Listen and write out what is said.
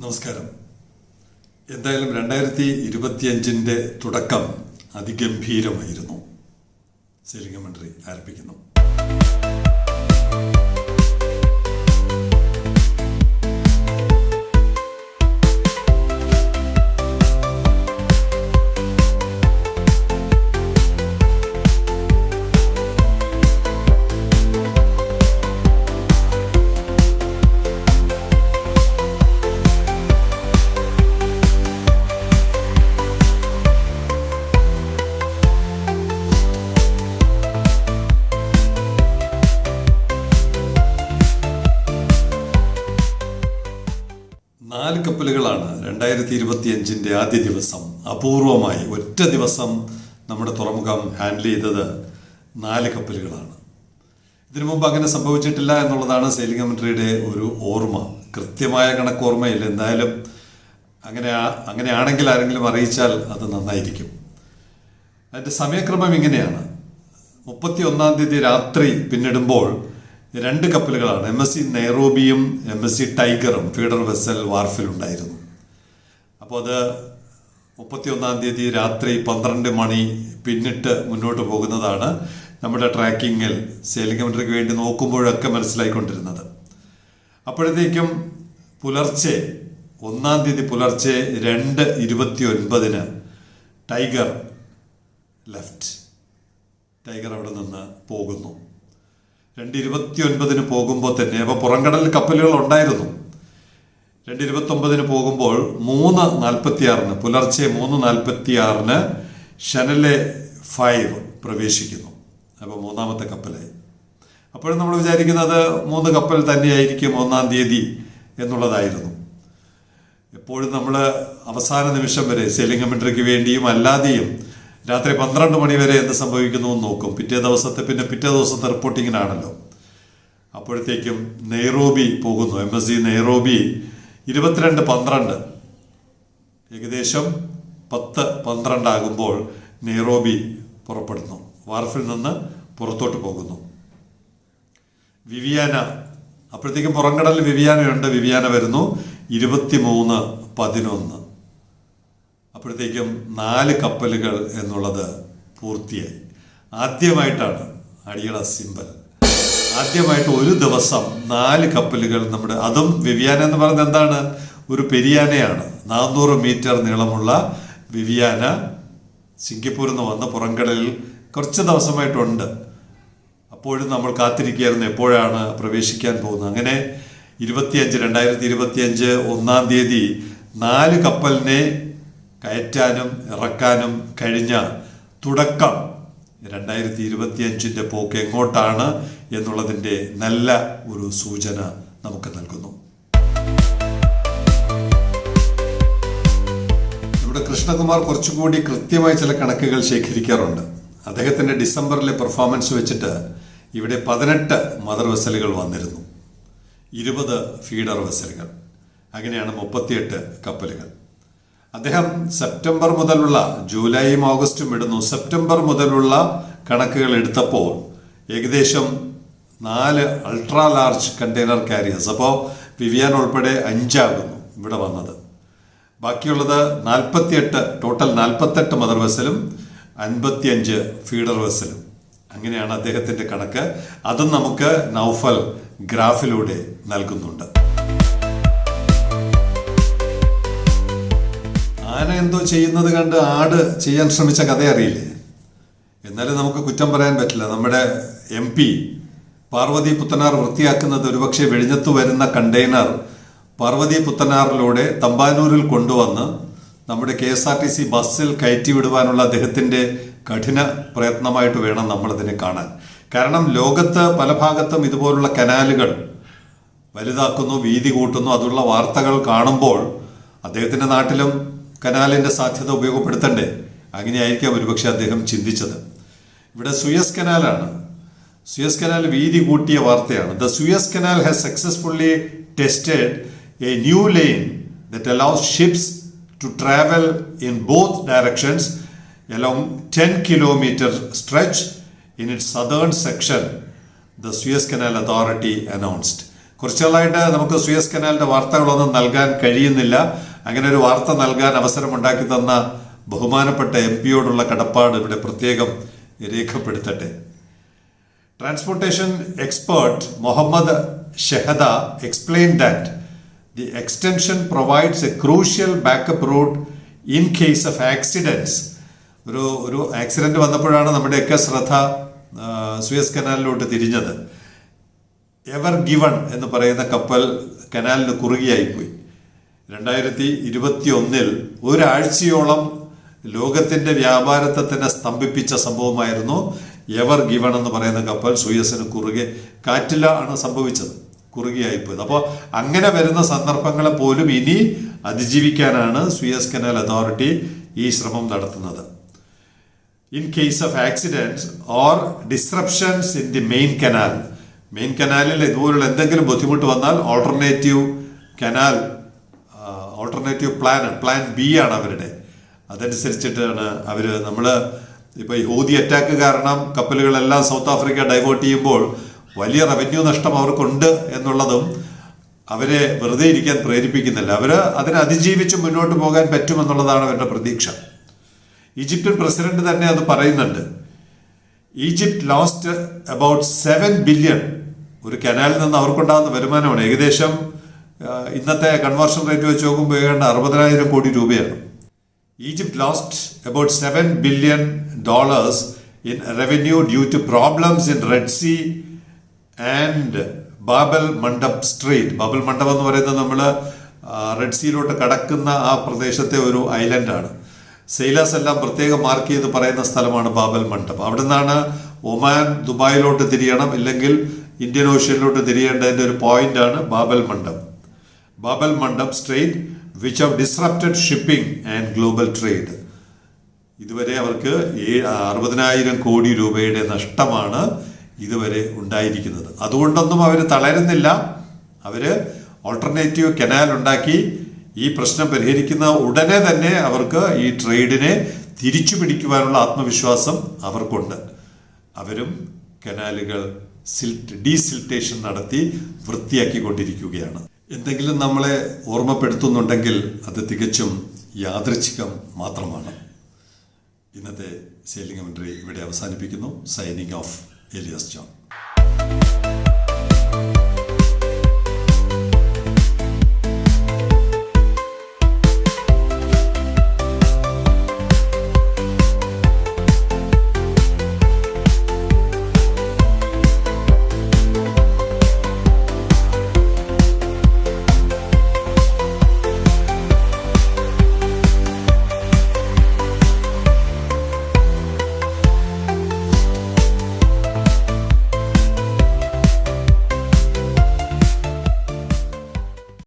നമസ്കാരം. എന്തായാലും രണ്ടായിരത്തി ഇരുപത്തിയഞ്ചിന്റെ തുടക്കം അതിഗംഭീരമായിരുന്നു. സെലിംഗമന്ത്രി ആരംഭിക്കുന്നു. കപ്പലുകളാണ് രണ്ടായിരത്തി ഇരുപത്തിയഞ്ചിന്റെ ആദ്യ ദിവസം അപൂർവമായി ഒറ്റ ദിവസം നമ്മുടെ തുറമുഖം ഹാൻഡിൽ ചെയ്തത് നാല് കപ്പലുകളാണ്. ഇതിനു മുമ്പ് അങ്ങനെ സംഭവിച്ചിട്ടില്ല എന്നുള്ളതാണ് സെയിലിംഗ് കമ്മിറ്ററിയുടെ ഒരു ഓർമ്മ. കൃത്യമായ കണക്കോർമ്മയില്ല എന്തായാലും അങ്ങനെ അങ്ങനെയാണെങ്കിൽ ആരെങ്കിലും അറിയിച്ചാൽ അത് നന്നായിരിക്കും. അതിന്റെ സമയക്രമം ഇങ്ങനെയാണ്. മുപ്പത്തി ഒന്നാം തീയതി രാത്രി പിന്നിടുമ്പോൾ രണ്ട് കപ്പലുകളാണ്. എം എസ് സി നെയ്റോബിയും എം എസ് സി ടൈഗറും ഫീഡർ വെസൽ വാർഫിലുണ്ടായിരുന്നു അപ്പോൾ അത് മുപ്പത്തി ഒന്നാം തീയതി രാത്രി പന്ത്രണ്ട് മണി പിന്നിട്ട് മുന്നോട്ട് പോകുന്നതാണ് നമ്മുടെ ട്രാക്കിങ്ങിൽ സെയിലിംഗ് കമ്മിറ്റിക്ക് വേണ്ടി നോക്കുമ്പോഴൊക്കെ മനസ്സിലായിക്കൊണ്ടിരുന്നത്. അപ്പോഴത്തേക്കും പുലർച്ചെ ഒന്നാം തീയതി പുലർച്ചെ രണ്ട് ഇരുപത്തി ഒൻപതിന് ടൈഗർ ലെഫ്റ്റ്. ടൈഗർ അവിടെ നിന്ന് പോകുന്നു. രണ്ട് ഇരുപത്തി ഒൻപതിന് പോകുമ്പോൾ തന്നെ അപ്പോൾ പുറംകടൽ കപ്പലുകൾ ഉണ്ടായിരുന്നു. രണ്ട് ഇരുപത്തി ഒമ്പതിന് പോകുമ്പോൾ മൂന്ന് നാൽപ്പത്തി ആറിന് പുലർച്ചെ മൂന്ന് നാൽപ്പത്തി ആറിന് ഷനലെ ഫൈവ് പ്രവേശിക്കുന്നു. അപ്പോൾ മൂന്നാമത്തെ കപ്പലായി. അപ്പോഴും നമ്മൾ വിചാരിക്കുന്നത് മൂന്ന് കപ്പൽ തന്നെയായിരിക്കും ഒന്നാം തീയതി എന്നുള്ളതായിരുന്നു. എപ്പോഴും നമ്മൾ അവസാന നിമിഷം വരെ സെയിലിംഗ് കമൻട്രിക്ക് വേണ്ടിയും അല്ലാതെയും രാത്രി പന്ത്രണ്ട് മണി വരെ എന്ത് സംഭവിക്കുന്നു എന്ന് നോക്കും. പിറ്റേ ദിവസത്തെ പിന്നെ പിറ്റേ ദിവസത്തെ റിപ്പോർട്ടിങ്ങിനാണല്ലോ. അപ്പോഴത്തേക്കും നെയ്റോബി പോകുന്നു. എം എസ് സി നെയ്റോബി ഇരുപത്തിരണ്ട് പന്ത്രണ്ട്. ഏകദേശം പത്ത് പന്ത്രണ്ടാകുമ്പോൾ നെയ്റോബി പുറപ്പെടുന്നു. വാർഫിൽ നിന്ന് പുറത്തോട്ട് പോകുന്നു. വിവിയാന. അപ്പോഴത്തേക്കും പുറംകടലിൽ വിവിയാനയുണ്ട്. വിവിയാന വരുന്നു. ഇരുപത്തിമൂന്ന് പതിനൊന്ന്. അപ്പോഴത്തേക്കും നാല് കപ്പലുകൾ എന്നുള്ളത് പൂർത്തിയായി. ആദ്യമായിട്ടാണ് അടിയള സിമ്പൽ. ആദ്യമായിട്ട് ഒരു ദിവസം നാല് കപ്പലുകൾ നമ്മുടെ അതും വിവിയാന എന്ന് പറയുന്നത് എന്താണ്? ഒരു പെരിയാനയാണ്. നാനൂറ് മീറ്റർ നീളമുള്ള വിവിയാന സിംഗപ്പൂരിൽ നിന്ന് വന്ന പുറംകടലിൽ കുറച്ച് ദിവസമായിട്ടുണ്ട്. അപ്പോഴും നമ്മൾ കാത്തിരിക്കുകയായിരുന്നു എപ്പോഴാണ് പ്രവേശിക്കാൻ പോകുന്നത്. അങ്ങനെ ഇരുപത്തിയഞ്ച് രണ്ടായിരത്തി ഇരുപത്തിയഞ്ച് ഒന്നാം തീയതി നാല് കപ്പലിനെ കയറ്റാനും ഇറക്കാനും കഴിഞ്ഞ തുടക്കം രണ്ടായിരത്തി ഇരുപത്തിയഞ്ചിന്റെ പോക്ക് എങ്ങോട്ടാണ് എന്നുള്ളതിന്റെ നല്ല ഒരു സൂചന നമുക്ക് നൽകുന്നു. നമ്മുടെ കൃഷ്ണകുമാർ കുറച്ചുകൂടി കൃത്യമായി ചില കണക്കുകൾ ശേഖരിക്കാറുണ്ട്. അദ്ദേഹത്തിന്റെ ഡിസംബറിലെ പെർഫോമൻസ് വെച്ചിട്ട് ഇവിടെ പതിനെട്ട് മദർ വെസലുകൾ വന്നിരുന്നു. ഇരുപത് ഫീഡർ വെസലുകൾ. അങ്ങനെയാണ് മുപ്പത്തിയെട്ട് കപ്പലുകൾ. അദ്ദേഹം സെപ്റ്റംബർ മുതലുള്ള ജൂലൈയും ഓഗസ്റ്റും ഇടുന്നു. സെപ്റ്റംബർ മുതലുള്ള കണക്കുകൾ എടുത്തപ്പോൾ ഏകദേശം നാല് അൾട്രാ ലാർജ് കണ്ടെയ്നർ കാരിയേഴ്സ് അപ്പോൾ വിവിയാൻ ഉൾപ്പെടെ അഞ്ചാകുന്നു ഇവിടെ വന്നത്. ബാക്കിയുള്ളത് നാൽപ്പത്തിയെട്ട് ടോട്ടൽ നാൽപ്പത്തെട്ട് മദർ വെസലും അൻപത്തിയഞ്ച് ഫീഡർ വെസലും അങ്ങനെയാണ് അദ്ദേഹത്തിന്റെ കണക്ക്. അതും നമുക്ക് നൗഫൽ ഗ്രാഫിലൂടെ നൽകുന്നുണ്ട്. ആന എന്തോ ചെയ്യുന്നത് കണ്ട് ആട് ചെയ്യാൻ ശ്രമിച്ച കഥ അറിയില്ലേ എന്നാലും നമുക്ക് കുറ്റം പറയാൻ പറ്റില്ല. നമ്മുടെ എം പി പാർവതി പുത്തനാർ വൃത്തിയാക്കുന്നത് ഒരുപക്ഷെ വെഴിഞ്ഞത്ത് വരുന്ന കണ്ടെയ്നർ പാർവതി പുത്തനാറിലൂടെ തമ്പാനൂരിൽ കൊണ്ടുവന്ന് നമ്മുടെ K S R T C ബസ്സിൽ കയറ്റി വിടുവാനുള്ള അദ്ദേഹത്തിന്റെ കഠിന പ്രയത്നമായിട്ട് വേണം നമ്മളതിനെ കാണാൻ. കാരണം ലോകത്ത് പല ഭാഗത്തും ഇതുപോലുള്ള കനാലുകൾ വലുതാക്കുന്നു വീതി കൂട്ടുന്നു അതുള്ള വാർത്തകൾ കാണുമ്പോൾ അദ്ദേഹത്തിന്റെ നാട്ടിലും കനാലിന്റെ സാധ്യത ഉപയോഗപ്പെടുത്തണ്ടേ? അങ്ങനെയായിരിക്കാം ഒരുപക്ഷെ അദ്ദേഹം ചിന്തിച്ചത്. ഇവിടെ സുയസ് കനാലാണ്. സുയസ് കനാൽ വീതി കൂട്ടിയ വാർത്തയാണ്. The Suez canal has successfully tested a new line that allows ships to travel in both directions along 10 kilometre stretch in its southern section, the Suez canal authority announced കുറച്ചുകളായിട്ട് നമുക്ക് സുയസ് കനാലിന്റെ വാർത്തകളൊന്നും നൽകാൻ കഴിയുന്നില്ല. അങ്ങനെ ഒരു വാർത്ത നൽകാൻ അവസരം ഉണ്ടാക്കി തന്ന ബഹുമാനപ്പെട്ട എം പിയോടുള്ള കടപ്പാട് ഇവിടെ പ്രത്യേകം രേഖപ്പെടുത്തട്ടെ. Transportation expert Muhammad Shehada explain that the extension provides a crucial backup route in case of accidents ഒരു ഒരു ആക്സിഡന്റ് വന്നപ്പോഴാണ് നമ്മുടെയൊക്കെ ശ്രദ്ധ സുയസ് കനാലിലോട്ട് തിരിഞ്ഞത്. എവർ ഗിവൺ എന്ന് പറയുന്ന കപ്പൽ കനാലിന് കുറുകിയായിപ്പോയി. രണ്ടായിരത്തി ഇരുപത്തി ഒന്നിൽ ഒരാഴ്ചയോളം ലോകത്തിന്റെ വ്യാപാരത്തെ തന്നെ സ്തംഭിപ്പിച്ച സംഭവമായിരുന്നു എവർ ഗിവൺ എന്ന് പറയുന്ന കപ്പൽ സൂയസിന് കുറുകെ കാറ്റില ആണ് സംഭവിച്ചത് കുറുകയായിപ്പോയത്. അപ്പോൾ അങ്ങനെ വരുന്ന സന്ദർഭങ്ങളെ പോലും ഇനി അതിജീവിക്കാനാണ് സുയസ് കനാൽ അതോറിറ്റി ഈ ശ്രമം നടത്തുന്നത്. In case of accidents or disruptions in the main canal main കനാലിൽ ഇതുപോലുള്ള എന്തെങ്കിലും ബുദ്ധിമുട്ട് വന്നാൽ alternative canal alternative plan plan B ആണ് അവരുടെ. അതനുസരിച്ചിട്ടാണ് അവർ നമ്മൾ ഇപ്പോൾ ഈ ഹൂതി അറ്റാക്ക് കാരണം കപ്പലുകളെല്ലാം സൗത്ത് ആഫ്രിക്ക ഡൈവേർട്ട് ചെയ്യുമ്പോൾ വലിയ റവന്യൂ നഷ്ടം അവർക്കുണ്ട് എന്നുള്ളതും അവരെ വെറുതെ ഇരിക്കാൻ പ്രേരിപ്പിക്കുന്നില്ല. അവർ അതിനെ അതിജീവിച്ച് മുന്നോട്ട് പോകാൻ പറ്റുമെന്നുള്ളതാണ് അവരുടെ പ്രതീക്ഷ. ഈജിപ്ഷ്യൻ പ്രസിഡന്റ് തന്നെ അത് പറയുന്നുണ്ട്. Egypt lost about seven billion ഒരു കനാലിൽ നിന്ന് അവർക്കുണ്ടാകുന്ന വരുമാനമാണ്. ഏകദേശം ഇന്നത്തെ കൺവേർഷൻ റേറ്റ് വെച്ച് നോക്കുമ്പോൾ ഏതാണ്ട് അറുപതിനായിരം കോടി രൂപയാണ്. Egypt lost about seven billion dollars in revenue due to problems in Red Sea and Bab el Mandeb street Bab el മണ്ഡപം എന്ന് പറയുന്നത് നമ്മൾ റെഡ് സീയിലോട്ട് കടക്കുന്ന ആ പ്രദേശത്തെ ഒരു ഐലൻഡാണ് സെയിലാസ് എല്ലാം പ്രത്യേകം മാർക്ക് ചെയ്ത് പറയുന്ന സ്ഥലമാണ് ബാബൽ മണ്ഡപം അവിടെ നിന്നാണ് ഒമാൻ ദുബായിലോട്ട് തിരിയണം ഇല്ലെങ്കിൽ ഇന്ത്യൻ ഓഷ്യനിലോട്ട് തിരിയേണ്ടതിന്റെ ഒരു പോയിന്റാണ് ബാബൽ മണ്ഡപം Bab el Mandeb strait which have disrupted shipping and global trade ഇതുവരെ അവർക്ക് അറുപതിനായിരം കോടി രൂപയുടെ നഷ്ടമാണ് ഇതുവരെ ഉണ്ടായിരിക്കുന്നത്. അതുകൊണ്ടൊന്നും അവർ തളരുന്നില്ല. അവർ ഓൾട്ടർനേറ്റീവ് കനാൽ ഉണ്ടാക്കി ഈ പ്രശ്നം പരിഹരിക്കുന്ന ഉടനെ തന്നെ അവർക്ക് ഈ ട്രേഡിനെ തിരിച്ചു പിടിക്കുവാനുള്ള ആത്മവിശ്വാസം അവർക്കുണ്ട്. അവരും കനാലുകൾ സിൽറ്റ് ഡീസിൽട്ടേഷൻ നടത്തി വൃത്തിയാക്കിക്കൊണ്ടിരിക്കുകയാണ്. എന്തെങ്കിലും നമ്മളെ ഓർമ്മപ്പെടുത്തുന്നുണ്ടെങ്കിൽ അത് തികച്ചും യാദൃച്ഛികം മാത്രമാണ്. ഇന്നത്തെ സെയിലിംഗ് കമൻട്രി ഇവിടെ അവസാനിപ്പിക്കുന്നു. Signing off Elias John